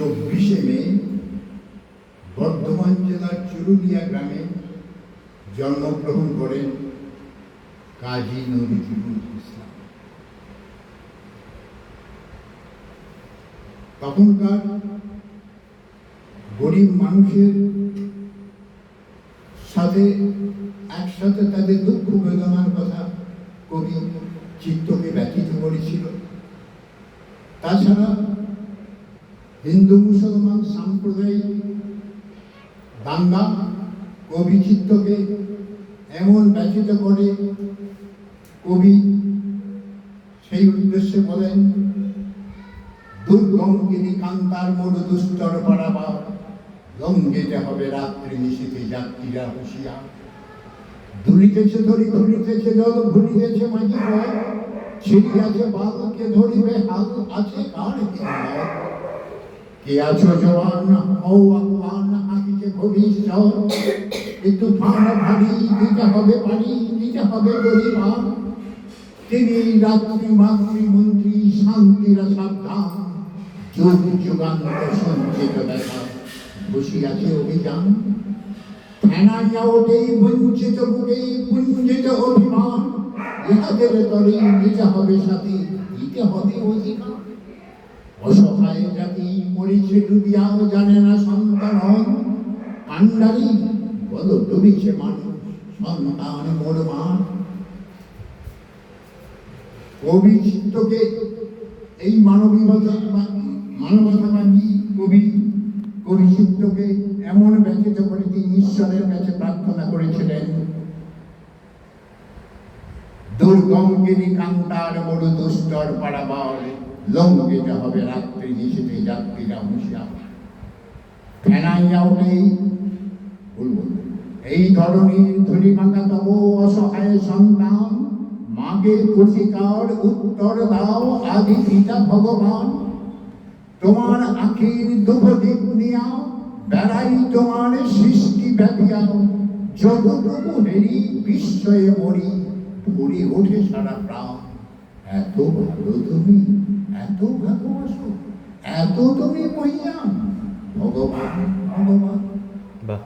চব্বিশে মে বর্ধমান জেলার চুরুলিয়া গ্রামে জন্মগ্রহণ করেন কাজী নজরুল ইসলাম। তখনকার গরিব মানুষের সাথে একসাথে তাদের দুঃখ বেদনার কথা কবি চিত্তকে ব্যথিত করেছিল। তাছাড়া হিন্দু মুসলমান সাম্প্রদায়িক দাঙ্গা কবি চিত্তকে এমন ব্যথিত করে কবি সেই উদ্দেশ্যে বলেন, দুর্গম গিরি কান্তার মোড় পাড়াবার লঙ্গেতে হবে রাত্রি নিশীতে যাত্রীরা হুঁশিয়া ধুলিতেছে, ধরি, ধুলিতেছে, জল ভুলিতেছে মাঝি পথ ছিড়িয়াছে, বালকে ধরিবে, হাল আছে কার হিম্মত কে আছো জওয়ান? হও আহ্বান আকিছে ভবিষ্যৎ। এই তুফান ভারী দিতে হবে পানি, দিতে হবে গরিবান তিনি রাত্রি মাতৃ মন্ত্রী, শান্তিরা সাবধান। যুগ যুগান্তর সঞ্চিত দেখা বসিয়াছে অভিযান। ফেনাইয়া ওঠেই বঞ্চিত বুকেই পুঞ্জিত অভিমান। ইহাদের তরে নিতে হবে সাথী, দিতে হবে অধিকার। অসহায় জাতি মরিছে ডুবিয়াও জানে না সন্তান কান্ডারি বল, ডুবিছে মানুষ, সন্তান মরমান কবি চিত্তকে এই মানবীয়তা মানবতাবাদী কবি? কবি চিত্তকে এমন ব্যথিত করে তিনি ঈশ্বরের কাছে প্রার্থনা করেছিলেন। দুর্গম গিরি কান্তার বড় দুস্তর পাড়াবার লঙ্গিতে হবে রাত্রি নিষেধে যাত্রীরা হুঁশিয়া ফেনাইয়া উঠেই বলব এই ধরনের ধরি মাতা তব অসহায় সন্তান, মাগে প্রতিকার উত্তর দাও আদি পিতা ভগবান। তোমার আখির দুঃখ দিক নিয়া, বেড়াই তোমার সৃষ্টি ব্যাপিয়া। যতটুকু হেরি বিস্ময়ে মরি, ভরে ওঠে সারা প্রাণ। এত ভালো তুমি এত ভালোবাসো এত তুমি মহিয়ান ভগবান ভগবান। বাহ